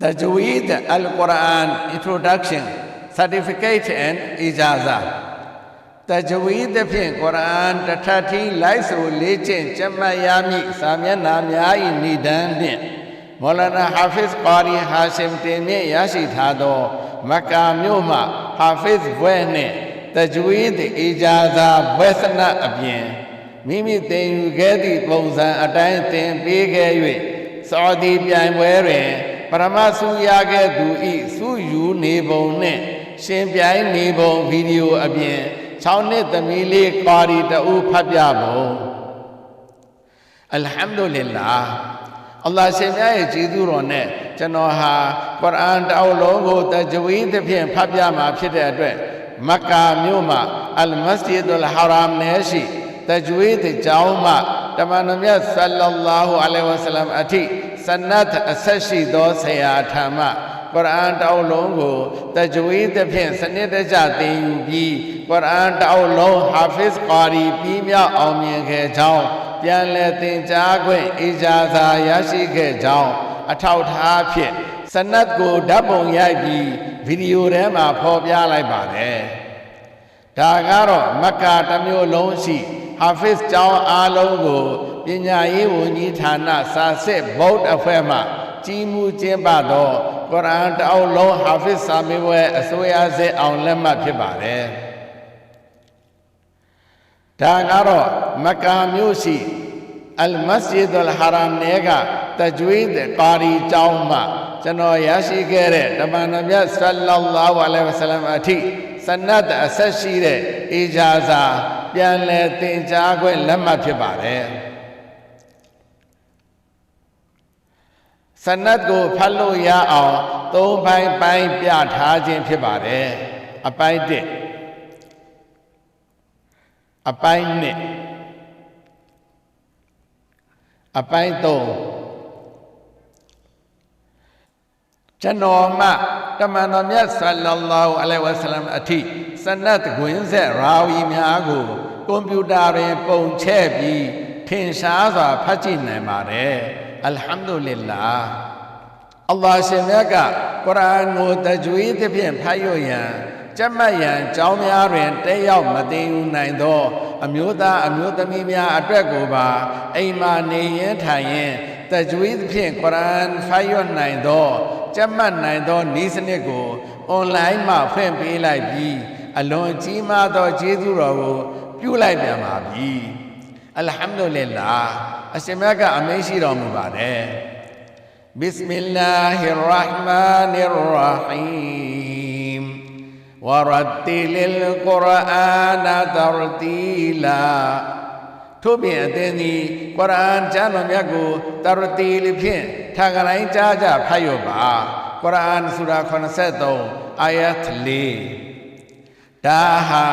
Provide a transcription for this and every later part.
Tajweed Al-Quran Introduction Certificate and Ijazah Tajweed ဖြင့် Quran တထပ်ထီလိုက်ဆိုလေ့ကျင့်ကျမ်းမှတ်ရမည့်စာမျက်နှာများ၏ဏိဒန်းဖြင့်မောလနာဟာဖစ်ကာရီဟာရှင်တင်မြင့်ရရှိထားသော မက္ကာမြို့မှဟာဖစ်ဘွဲ့နှင့် Tajweed Ijazah ဘွဲ့စနအပြင်မိမိသင်ယူခဲ့သည့်ပုံစံအတိုင်းသင်ပေးခဲ့၍စောဒီပြိုင်ပွဲတွင် ပရမစုရခဲ့သူဤစုယူနေပုံနှင့်ရှင်ပြိုင်နေပုံဗီဒီယိုအပြင်6နှစ်သမီးလေးကာရီတအုဖတ်ပြပုံအလ်ဟမ်ဒူလ illah အလ္လာဟ်ရှင်မြတ်ရဲ့ကျေးဇူးတော်နဲ့ကျွန်တော်ဟာကုရ်အာန်တောက်လုံးကိုတဂျဝီသဖြင့်ဖတ်ပြမှာဖြစ်တဲ့အတွက်မက္ကာမြို့မှာအလ်မစဂျစ်ဒ်အလ်ဟာရမ်နဲ့ရှိတဂျဝီသကျောင်းမှာတမန်တော်မြတ်ဆလ္လာလာဟူအလိုင်ဝါဆလမ်အထိ စနတ်အဆက်ရှိသောဆရာထံမှကုရ်အာန်တောက်လုံးကိုတဂျဝီသဖြင့်စနစ်တကျသင်ယူပြီးကုရ်အာန်တောက်လုံးဟာဖစ်ကာရီပြီးမြောက်အောင်မြင်ခဲ့ကြောင်းပြန်လည်သင်ကြားခွင့်အီဂျာဇာရရှိခဲ့ကြောင်းအထောက်ထားဖြင့်စနတ်ကိုဓာတ်ပုံရိုက်ပြီးဗီဒီယိုထဲမှာဖော်ပြလိုက်ပါတယ်ဒါကတော့မက္ကာတစ်မျိုးလုံးရှိဟာဖစ်ကျောင်းအားလုံးကို ပညာရေးဝန်ကြီးဌာနစာစစ်ဗုဒ္ဓအဖွဲ့မှကြီးမှုကျင်းပသောကုရ်အာန်တောက်လုံးဟာဖစ်စာမေးပွဲအစိုးရစစ်အောင်လက်မှတ်ဖြစ်ပါတယ်ဒါကတော့မက္ကာမြို့ရှိအလ်မစဂျစ်အလ်ဟာရမ်နယ်ကတဂျဝီဒ်ကာရီကျောင်းမှာကျွန်တော်ရရှိခဲ့တဲ့တမန်တော်မြတ်ဆလ္လာလာဟူအလိုင်ဝဆလမ်အထိစနတ်အဆက်ရှိတဲ့အီဂျာဇာပြန်လည်သင်ကြားခွင့်လက်မှတ်ဖြစ်ပါတယ် စနတ်ကိုဖတ်လို့ရအောင်သုံးပိုင်းပိုင်းပြထားခြင်းဖြစ်ပါတယ်အပိုင်း1အပိုင်း2အပိုင်း3ကျွန်တော်မှတမန်တော်မြတ်ဆလ္လာလာဟူအလိုင်ဝါဆလမ်အထိစနတ်ကွင်းဆက်ရာဝီများကိုကွန်ပျူတာတွင် ပုံချဲ့ပြီးထင်ရှားစွာဖတ်ကြည့်နိုင်ပါတယ် အလ်ဟမ်ဒူလ illah အလ္လာဟ်ရှင်မြတ်ကကုရ်အာန်ကိုတကြွေးသဖြင့်ဖတ်ရရန်ကြက်မှတ်ရန်ကြောင်းများတွင်တက်ရောက်မသိယူနိုင်သော အမျိုးသားအမျိုးသမီးများအတွက်ကိုပါအိမ်မာနေရင်ထိုင်ရင်တကြွေးသဖြင့်ကုရ်အာန်ဖတ်ရနိုင်သောကြက်မှတ်နိုင်သောဤစနစ်ကိုအွန်လိုင်းမှာဖွင့်ပေးလိုက်ပြီးအလွန်ကြီးမားသောကျေးဇူးတော်ကိုပြုလိုက်ပြန်ပါပြီအလ်ဟမ်ဒူလ illah အရှင်မြတ်ကအမိန့်ရှိတော်မူပါတယ်ဘစ်မီလာဟီရာဟ်မာနီရာဟီမ်ဝရတ်တီလ်ကုရ်အာနာတရတီလာထို့ပြင်အသင်သည်ကုရ်အာန်ကျမ်းတော်မြတ်ကိုတရတီလ်ဖြင့်ထာဂရိုင်းကြားကြဖတ်ရပါကုရ်အာန်ဆူရာ83အာယတ်4 ဒါဟာ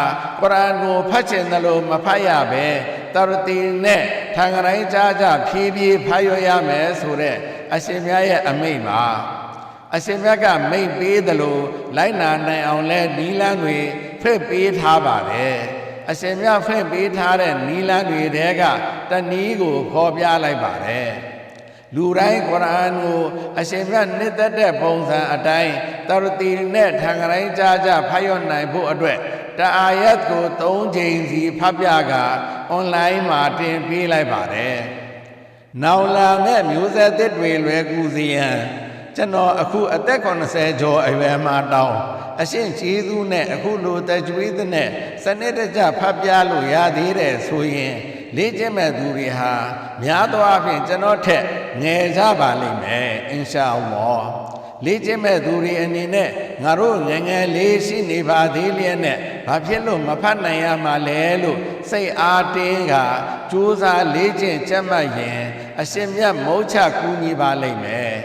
ကုရ်အာန်ကိုဖတ်ချင်တယ်လို့မဖတ်ရပဲတရတီနဲ့ထာဂရိုင်းကြားကြဖြည်းဖြည်းဖတ်ရရမယ်ဆိုတဲ့အရှင်မြတ်ရဲ့အမိန့်ပါအရှင်မြတ်ကမိန့်ပေးတယ်လို့လိုက်နာနိုင်အောင်လဲနီလန်းတွေဖိတ်ပေးထားပါတယ်အရှင်မြတ်ဖိတ်ပေးထားတဲ့နီလန်းတွေတဲကတနည်းကိုဖော်ပြလိုက်ပါတယ်လူတိုင်းကုရ်အာန်ကိုအရှင်မြတ်နှစ်သက်တဲ့ပုံစံအတိုင်း တရတီနဲ့ထံကရိုင်းကြားကြဖတ်ရနိုင်ဖို့အတွက်တအာယတ်ကို၃ချိန်စီဖတ်ပြကအွန်လိုင်းမှာတင်ပေးလိုက်ပါတယ်နောင်လာမဲ့မျိုးဆက်သစ်တွေလွယ်ကူစေရန်ကျွန်တော်အခုအသက်80ကျော်အရွယ်မှာတောင်းအရှင်ကျေးဇူးနဲ့အခုလိုတကြွေးတဲ့နဲ့စနစ်တကျဖတ်ပြလို့ရသေးတယ်ဆိုရင်လေ့ကျင့်မဲ့သူတွေဟာများသောအားဖြင့်ကျွန်တော်ထက်ငယ်ကြပါလိမ့်မယ်အင်ရှာအလ္လာဟ် လေ့ကျင့်မဲ့သူတွေအနေနဲ့ငါတို့ငယ်ငယ်လေးရှိနေပါသေးလျက်နဲ့ဘာဖြစ်လို့မဖတ်နိုင်ရမှာလဲလို့စိတ်အားတင်းကကြိုးစားလေ့ကျင့်ကြက်မှတ်ရင် အရှင်မြတ်မုတ်ချကူညီပါလိမ့်မယ်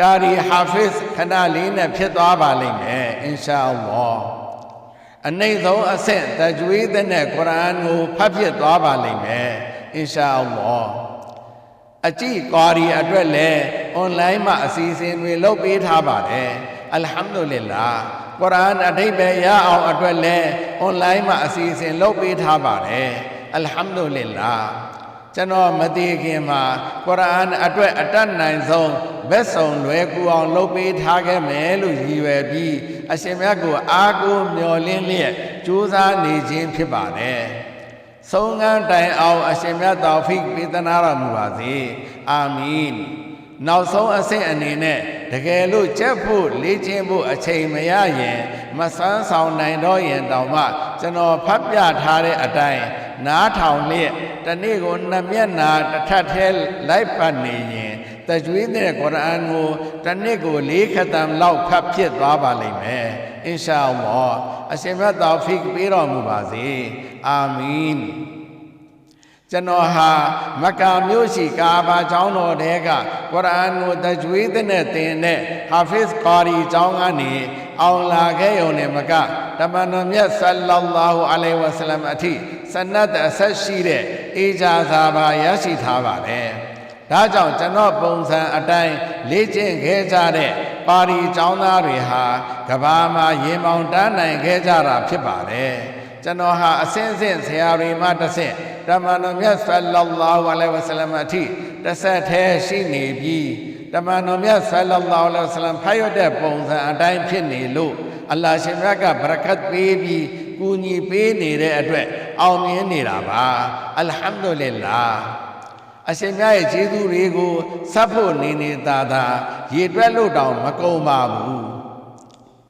ကာရီဟာဖစ်ခဏလေးနဲ့ဖြစ်သွားပါလိမ့်မယ်အင်ရှာအလ္လာဟ်အနိုင်ဆုံးအဆင့်တကြွေးတဲ့နဲ့ကုရ်အာန်ကိုဖတ်ဖြစ်သွားပါလိမ့်မယ်အင်ရှာအလ္လာဟ်အကြည့်ကာရီအတွက်လည်းအွန်လိုင်းမှာအစီအစဉ်တွေလုပ်ပေးထားပါတယ်အလ်ဟမ်ဒူလ illah ကုရ်အာန်အဓိပ္ပာယ်ရအောင်အတွက်လည်းအွန်လိုင်းမှာအစီအစဉ်လုပ်ပေးထားပါတယ်အလ်ဟမ်ဒူလ illah ကျွန်တော်မတည်ခင်မှာကုရ်အာန်အတွက်အတတ်နိုင်ဆုံးဘက်ဆောင်လွယ်ကူအောင်လုပ်ပေးထားခဲ့မယ်လို့ရည်ရွယ်ပြီးအရှင်မြတ်ကိုအားကိုးမျှော်လင့်လျက်ကြိုးစားနေခြင်းဖြစ်ပါတယ်။ဆုံးငန်းတိုင်အောင်အရှင်မြတ်တော်ဖိပေးသနာတော်မူပါစေ။အာမင်။ နောက်ဆုံးအဆင့်အနေနဲ့တကယ်လို့ကြက်ဖို့လေ့ကျင့်ဖို့အချိန်မရရင်မဆန်းဆောင်နိုင်တော့ရင်တောင်မှကျွန်တော်ဖတ်ပြထားတဲ့အတိုင်းနားထောင်လျက်တနေ့ကိုနှစ်မျက်နာတစ်ထပ်သေးလိုက်ပတ်နေရင်တကြွေးတဲ့ကုရ်အာန်ကိုတစ်နေ့ကို၄ခတမ်လောက်ဖတ်ဖြစ်သွားပါလိမ့်မယ်အင်ရှာအလ္လာဟ်အရှင်မြတ်တောဖိတ်ပေးတော်မူပါစေအာမင် ကျွန်တော်ဟာမက္ကာမြို့ရှိကာဘာကျောင်းတော်တဲကကုရ်အာန်ကိုတကြွေးတဲ့သင်တဲ့ဟာဖစ်ကာရီကျောင်းကနေအောင်လာခဲ့ရုံနဲ့မကတမန်တော်မြတ်ဆလ္လာလာဟူအလိုင်ဝါဆလမ်အထိစနတ်အဆက်ရှိတဲ့အေဂျာသာပါရရှိထားပါတယ်။ဒါကြောင့်ကျွန်တော်ပုံစံအတိုင်းလေ့ကျင့်ခဲ့ကြတဲ့ပါရီကျောင်းသားတွေဟာကဘာမှာရင်မောင်တန်းနိုင်ခဲ့ကြတာဖြစ်ပါတယ်။ ကျွန်တော်ဟာအစင်းစင်းဆရာတွေမှတစ်ဆင့်တမန်တော်မြတ်ဆလ္လာလာဟူအလိုင်ဝါဆလမ်အထိတစ်ဆက်တည်းရှိနေပြီးတမန်တော်မြတ်ဆလ္လာလာဟူအလိုင်ဝါဆလမ်ဖတ်ရတဲ့ပုံစံအတိုင်းဖြစ်နေလို့အလ္လာဟ်ရှင်မြတ်ကဘရကတ်ပေးပြီးကူညီပေးနေတဲ့အတွက်အောင်မြင်နေတာပါအလ်ဟမ်ဒူလ illah အရှင်မြတ်ရဲ့ကျေးဇူးတွေကိုစပ်ဖို့နေနေတာသာရေတွက်လို့တောင်မကုန်ပါဘူး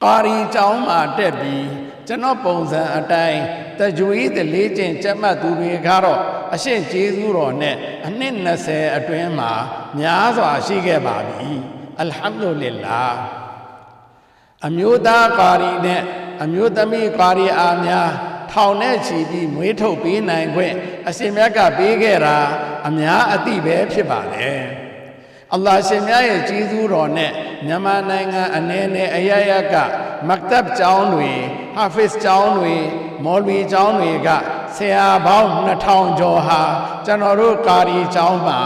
ကာရီကျောင်းမှာတက်ပြီး ကျွန်တော်ပုံစံအတိုင်းတကြွေးတလေးကျင့်ကြက်မှတ်သူတွေကတော့အရှင်ကျေးဇူးတော်နဲ့အနှစ်20အတွင်းမှာများစွာရှိခဲ့ပါပြီအလ်ဟမ်ဒူလ illah အမျိုးသားကာရီနဲ့အမျိုးသမီးကာရီအားများထောင်နဲ့ချီပြီးမွေးထုတ်ပေးနိုင်ခွင့်အရှင်မြတ်ကပေးခဲ့တာအများအသိပဲဖြစ်ပါတယ်။ အလ္လာဟ်ရှင်မြတ်ရဲ့ကြီးစုတော်နဲ့မြန်မာနိုင်ငံအနေနဲ့အရရကမက်တပ်ကျောင်းတွေဟာဖစ်ကျောင်းတွေမော်လ်ဝီကျောင်းတွေကဆရာပေါင်း2000ကျော်ဟာကျွန်တော်တို့ကာရီကျောင်းမှာ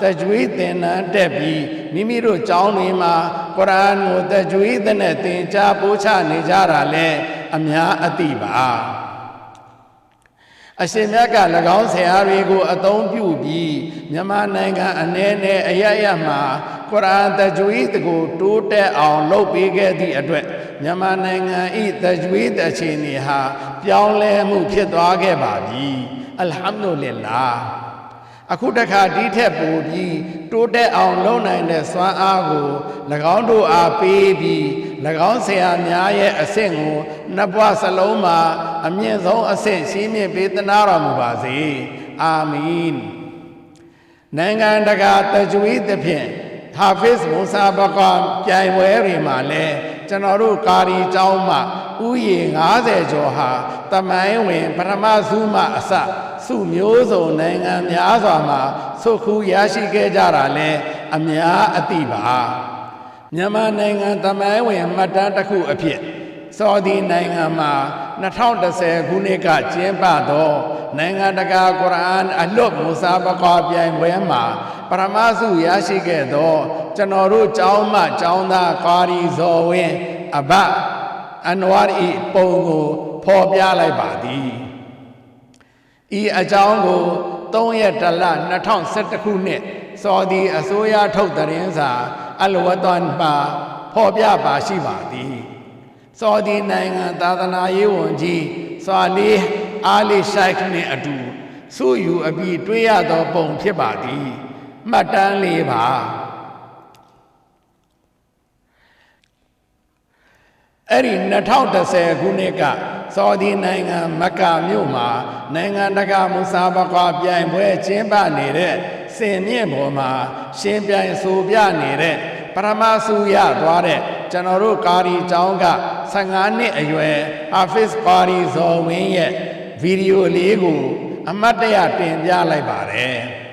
တကြွေးသင်တန်းတက်ပြီးမိမိတို့ကျောင်းတွေမှာကုရ်အာန်ကိုတကြွေးတဲ့နဲ့သင်ကြားပို့ချနေကြတာလဲအများအသိပါ အရှင်မြတ်က၎င်းဆရာတွေကိုအသုံးပြုပြီးမြန်မာနိုင်ငံအနေနဲ့အရရမှာကုရ်အာန်တကြွေးကိုတိုးတက်အောင်လုပ်ပေးခဲ့သည့်အတွက်မြန်မာနိုင်ငံဤတကြွေးအခြေအနေဟာပြောင်းလဲမှုဖြစ်သွားခဲ့ပါပြီအလ်ဟမ်ဒူလ illah အခုတခါဒီထက်ပိုပြီး တိုးတက်အောင်လုပ်နိုင်တဲ့စွမ်းအားကို၎င်းတို့အားပေးပြီး၎င်းဆရာများရဲ့အဆင့်ကိုနှစ်ဘဝစလုံးမှာအမြင့်ဆုံးအဆင့်ရှင်းမြင့်ပေးသနာတော်မူပါစေအာမင်နိုင်ငံတကာတကြွေးသဖြင့်ဟာဖစ်မူဆာဘကပြိုင်ပွဲတွေမှာလဲကျွန်တော်တို့ကာရီကျောင်းမှာဥယျာဉ်90ကျော်ဟာတမိုင်းဝင်ပထမဆုမှအစ စုမျိုးစုံနိုင်ငံများစွာမှာဆုခူရရှိခဲ့ကြတာလဲအများအသိပါမြန်မာနိုင်ငံတမိုင်းဝင်မှတ်တမ်းတစ်ခုအဖြစ်စော်ဒီနိုင်ငံမှာ2010ခုနှစ်ကကျင်းပသောနိုင်ငံတကာကုရ်အာန်အလွတ်မူဆာဘကာပြိုင်ပွဲမှာပရမစုရရှိခဲ့သော ကျွန်တော်တို့ကျောင်းမှကျောင်းသားကာရီဇော်ဝင်းအဘအန်ဝါရီပုံကိုဖော်ပြလိုက်ပါသည် ဤအကြောင်းကို3ရက်တလ2011ခုနှစ်စော်ဒီအစိုးရထုတ်သတင်းစာအလဝတန်ပါဖော်ပြပါရှိပါသည်စော်ဒီနိုင်ငံသာသနာရေးဝန်ကြီးဆွာလီအာလီရှိုက်နှင့်အတူစုယူအပြီးတွေ့ရသောပုံဖြစ်ပါသည်မှတ်တမ်းလေးပါ အဲ့ဒီ2010ခုနှစ်ကဆော်ဒီနိုင်ငံမက္ကာမြို့မှာနိုင်ငံတကာမူဆာဘကွာပြိုင်ပွဲကျင်းပနေတဲ့စင်မြင့်ပေါ်မှာရှင်းပြိုင်ဆိုပြနေတဲ့ပရမဆူရသွားတဲ့ကျွန်တော်တို့ကာရီကျောင်းက15နှစ်အရွယ်အာဖစ်ကာရီဇော်ဝင်းရဲ့ဗီဒီယိုလေးကို အမတ်တရတင်ပြလိုက်ပါတယ်။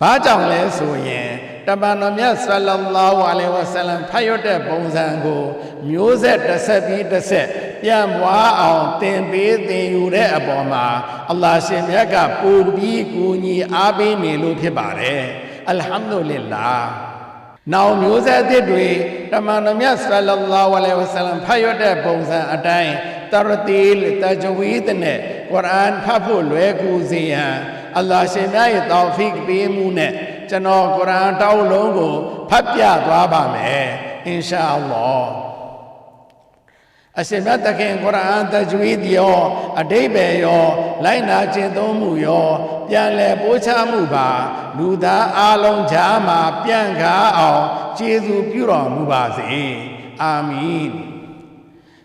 ဘာကြောင့်လဲဆိုရင်တမန်တော်မြတ်ဆလ္လာလာဟူအလိုင်ဝဆလမ်ဖတ်ရတဲ့ပုံစံကို မျိုးဆက်တစ်ဆက်ပြီးတစ်ဆက်ပြန်ပွားအောင်သင်ပေးသင်ယူတဲ့အပေါ်မှာအလ္လာဟ်ရှင်မြတ်ကပူပြီးကူညီအားပေးနေလို့ဖြစ်ပါတယ်အလ်ဟမ်ဒူလ illah နောက်မျိုးဆက်အသစ်တွေတမန်တော်မြတ်ဆလ္လာလာဟူအလိုင်ဝဆလမ်ဖတ်ရတဲ့ပုံစံအတိုင်းတရတီလ်တဂျဝီဒ်နဲ့ကုရ်အာန်ဖတ်ဖို့လွယ်ကူစေရန် အလ္လာဟ်ရှင်မြတ်ရဲ့တောဖီကပေးမှုနဲ့ကျွန်တော်ကုရ်အာန်တောက်လုံးကိုဖတ်ပြသွားပါမယ်အင်ရှာအလ္လာဟ်အရှင်မြတ်သခင်ကုရ်အာန်တဂျဝီဒ်ရောအတိတ်ပဲရော လိုက်နာကျင့်သုံးမှုရော ပြန်လည်ပို့ချမှုပါ လူသားအလုံးကြားမှာပြန့်ကားအောင်ကျေးဇူးပြုတော်မူပါစေအာမင်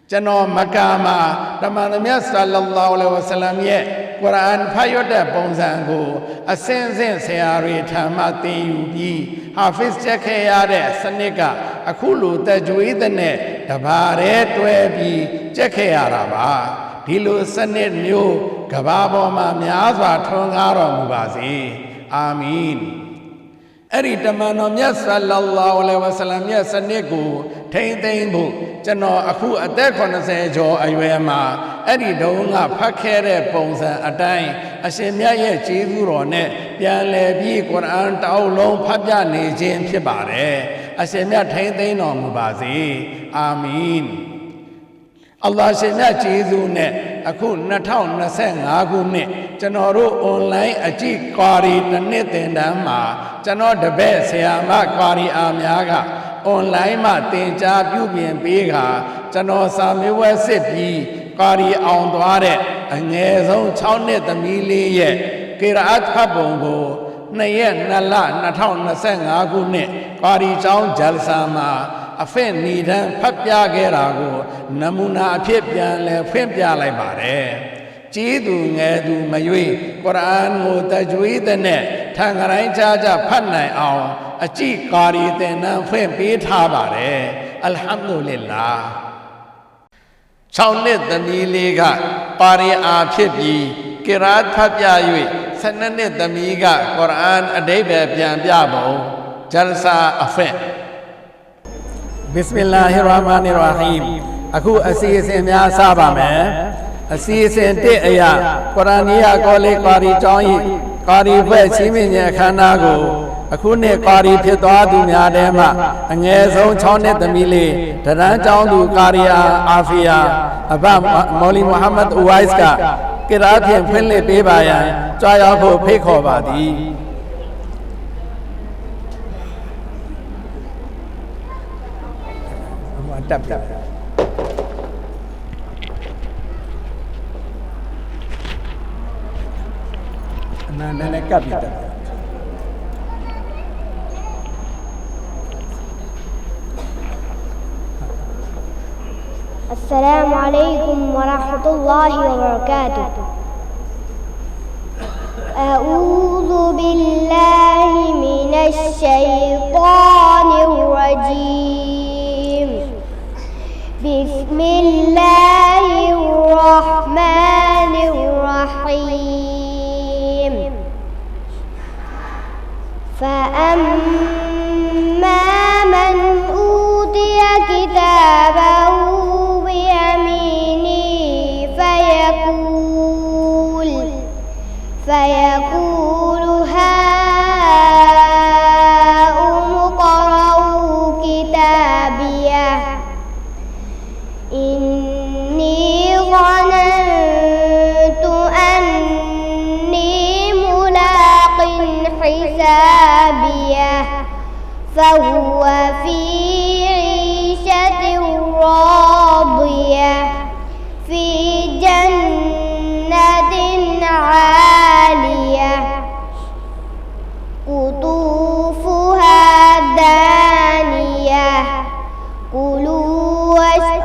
ကျွန်တော်မက္ကာမှာတမန်တော်မြတ်ဆလ္လာလာဟူအလိုင်ဝဆလမ်ရဲ့ ကုရ်အာန်ဖတ်ရတဲ့ပုံစံကိုအစင်စင်ဆရာတွေထံမှသင်ယူပြီးဟာဖစ်ချက်ခဲ့ရတဲ့စနစ်ကအခုလိုတကြွေးတဲ့နဲ့တဘာရဲတွဲပြီးကြက်ခဲ့ရတာပါဒီလိုစနစ်မျိုးကဘာပေါ်မှာများစွာထွန်းကားတော်မူပါစေအာမင် အဲ့ဒီတမန်တော်မြတ်ဆလ္လာလာဟူအလိုင်ဝဆလမ်ရဲ့စနစ်ကိုထိမ့်သိမ့်ဖို့ကျွန်တော်အခုအသက်80ကျော်အရွယ်မှာအဲ့ဒီတုန်းကဖတ်ခဲ့တဲ့ပုံစံအတိုင်းအရှင်မြတ်ရဲ့ကျေးဇူးတော်နဲ့ပြန်လည်ပြီးကုရ်အာန်တောက်လုံးဖတ်ပြနေခြင်းဖြစ်ပါတယ်အရှင်မြတ်ထိမ့်သိမ့်တော်မူပါစေအာမင် အလ္လာဟ်ရှင်မြတ်ကျေးဇူးနဲ့အခု2025ခုနှစ်ကျွန်တော်တို့ online အကြည့်ကွာရီတစ်နှစ်သင်တန်းမှာကျွန်တော်တပည့်ဆရာမကွာရီအားများက online မှာသင်ကြားပြုပြင်ပေးခါကျွန်တော်စာမေးပွဲစစ်ပြီးကွာရီအောင်သွားတဲ့အငယ်ဆုံး6နှစ်သမီးလေးရဲ့ကေရာအတ်ဖတ်ပုံကို2ရက်2လ2025ခုနှစ်ကွာရီကျောင်းဂျယ်ဆာမှာ အဖင့်နေတန်းဖတ်ပြခဲ့တာကိုနမူနာအဖြစ်ပြန်လဲဖွင့်ပြလိုက်ပါတယ်။ကြီးသူငယ်သူမရွေကုရ်အာန်ကိုတကြွေးတဲ့နဲ့ထံကတိုင်းချာချာဖတ်နိုင်အောင်အကြည့်ကာရီသင်တန်းဖွင့်ပေးထားပါတယ်။အလ်ဟမ်ဒူလ illah 6နှစ်သမီးလေးကပါရီအာဖြစ်ပြီးကိရာတ်ဖတ်ပြ၍12နှစ်သမီးကကုရ်အာန်အတိတ်ပဲပြန်ပြပုံဂျလဆာအဖက် ဘစ္စမီလာဟီရဟ်မာနီရဟီမ်အခုအစီအစဉ်များစပါမယ်အစီအစဉ်တစ်အရာကုရ်အာန်နီယာကောလိပ်ကာရီကျောင်းဤကာရီဘွဲ့ချင်းမြင့်ရဲ့အခမ်းအနားကိုအခုနှစ်ကာရီဖြစ်သွားသူများထဲမှအငယ်ဆုံး6နှစ်သမီးလေးတရန်ကျောင်းသူကာရီယာအာဖီယာအဘမော်လီမုဟမ္မဒ်အူဝိုက်စ်ကကိရာဖြင့်ဖွင့်လှစ်ပေးပါရန်ကြွားရောက်ဖို့ဖိတ်ခေါ်ပါသည် أنا أنا السلام عليكم ورحمة الله وبركاته. أعوذ بالله من الشيطان الرجيم. بسم الله الرحمن الرحيم. فأما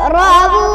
واشربوا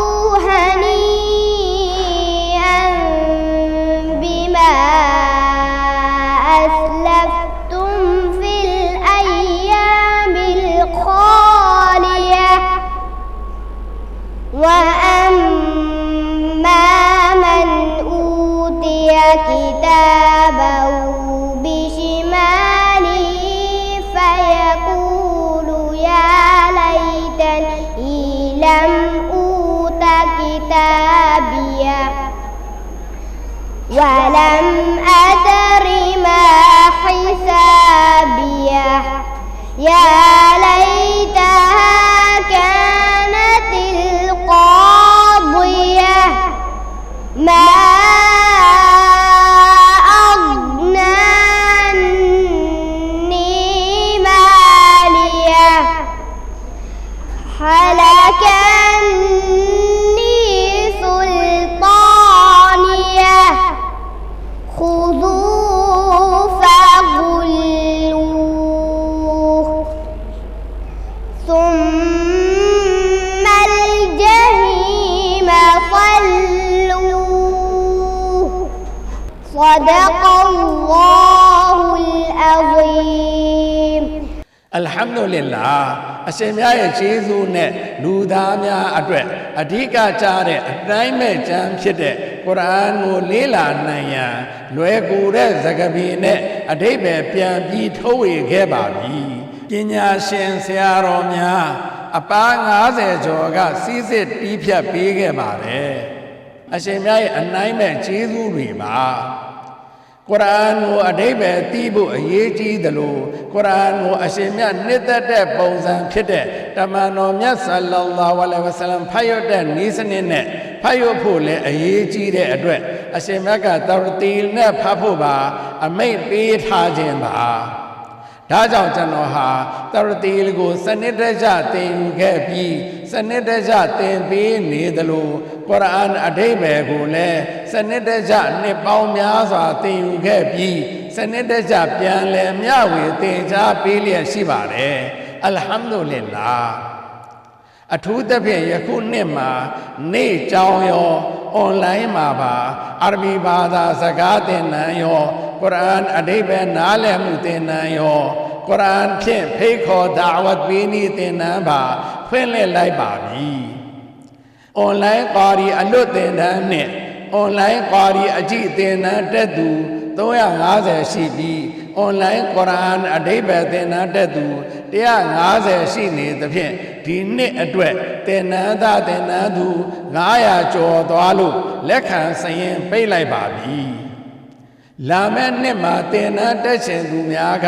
အရှင်များရဲ့ကျေးဇူးနဲ့လူသားများအတွက်အဓိကကြားတဲ့အတိုင်းမဲ့ကျမ်းဖြစ်တဲ့ကုရ်အာန်ကိုလေးလာနိုင်ရန်လွယ်ကူတဲ့သကပီနဲ့အဓိပ္ပာယ်ပြန်ပြီးထုတ်ဝေခဲ့ပါပြီပညာရှင်ဆရာတော်များအပါ90ကျော်ကစီးစစ်တီးဖြတ်ပေးခဲ့ပါတယ်အရှင်များရဲ့အနိုင်မဲ့ကျေးဇူးတွေပါ ကုရ်အာန်ကိုအတိပ္ပယ်သိဖို့အရေးကြီးသလိုကုရ်အာန်ကိုအရှင်မြတ်နှစ်သက်တဲ့ပုံစံဖြစ်တဲ့တမန်တော်မြတ်ဆလ္လာလာဟူအလိုင်ဝဆလမ်ဖတ်ရတဲ့ဤစနစ်နဲ့ဖတ်ရဖို့လည်းအရေးကြီးတဲ့အတွက်အရှင်မြတ်ကတရတီလ်နဲ့ဖတ်ဖို့ပါ အမိတ်ပေးထားခြင်းပါ ဒါကြောင့်ကျွန်တော်ဟာတရတီလ်ကိုစနစ်တကျသင်ယူခဲ့ပြီးစနစ်တကျသင်ပေးနေသလိုကုရ်အာန်အတိပ္ပယ်ကိုလည်းစနစ်တကျနှစ်ပေါင်းများစွာသင်ယူခဲ့ပြီးစနစ်တကျပြန်လည်မျှဝေသင်ကြားပေးလျက်ရှိပါတယ်အလ်ဟမ်ဒူလ illah အထူးသဖြင့်ယခုနှစ်မှာနေ့ကြောင်းရောအွန်လိုင်းမှာပါအာရဘီဘာသာစကားသင်တန်းရော ကုရ်အာန်အဓိပ္ပာယ်နားလည်မှုသင်တန်းရောကုရ်အာန်ဖြင့်ဖိတ်ခေါ်ဒါဝတ်ပေးနည်းသင်တန်းပါဖွင့်လှစ်လိုက်ပါပြီအွန်လိုင်းကာရီအလွတ်သင်တန်းနဲ့အွန်လိုင်းကာရီအကြည့်သင်တန်းတက်သူ350ရှိပြီးအွန်လိုင်းကုရ်အာန်အဓိပ္ပာယ်သင်တန်းတက်သူ150ရှိနေသဖြင့်ဒီနှစ်အတွက်သင်တန်းသားသင်တန်းသူ900ကျော်သွားလို့လက်ခံစရင်ပိတ်လိုက်ပါပြီ လာမယ့်နှစ်မှာသင်တန်းတက်ရှင်သူများက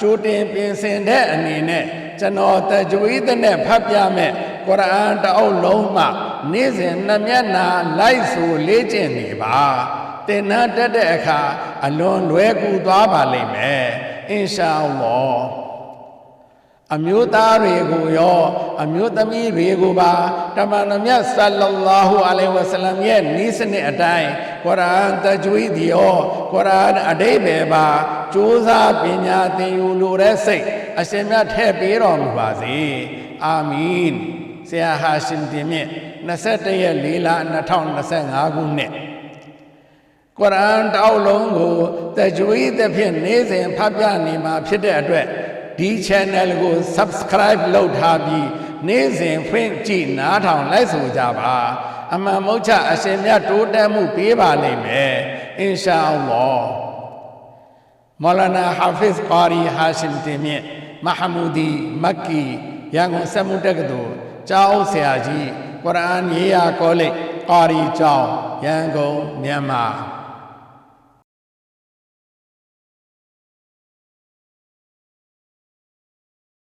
ကြိုတင်ပြင်ဆင်တဲ့အနေနဲ့ကျွန်တော်တကြွေးတဲ့နဲ့ဖတ်ပြမယ်ကုရ်အာန်တအုပ်လုံးမှနေ့စဉ်နှစ်မျက်နှာလိုက်ဆိုလေ့ကျင့်နေပါသင်တန်းတက်တဲ့အခါအလွန်လွယ်ကူသွားပါလိမ့်မယ်အင်ရှာအလ္လာဟ် အမျိုးသားတွေကိုရောအမျိုးသမီးတွေကိုပါတမန်တော်မြတ်ဆလ္လာလာဟူအလိုင်ဝဆလမ်ရဲ့ဤစနစ်အတိုင်းကုရ်အာန်တကြွီဒီရောကုရ်အာန်အတိတ်ပဲပါစူးစမ်းပညာသင်ယူလိုတဲ့စိတ်အရှင်မြတ်ထည့်ပေးတော်မူပါစေအာမင်ဆရာဟာရှင်တင်မြင့်21ရက်4လ2025ခုနှစ်ကုရ်အာန်တောက်လုံးကိုတကြွေးသဖြင့်နေ့စဉ်ဖတ်ပြနေမှာဖြစ်တဲ့အတွက် ဒီ channel ကို subscribe လုပ်ထားပြီးနေ့စဉ်ဖွင့်ကြည့်နားထောင်လိုက်ဆိုကြပါ အမှန်မဟုတ်ချအရှင်မြတ်တိုးတက်မှုပေးပါလိမ့်မယ်အင်ရှာအလ္လာဟ်မောလာနာဟာဖစ်ကာရီဟာရှင်တင်မြင့်မဟာမူဒီမက္ကီရန်ကုန်စက်မှုတက္ကသိုလ်ကျောင်းဆရာကြီးကုရ်အာန်ရေးရာကောလိပ်ကာရီကျောင်းရန်ကုန်မြန်မာ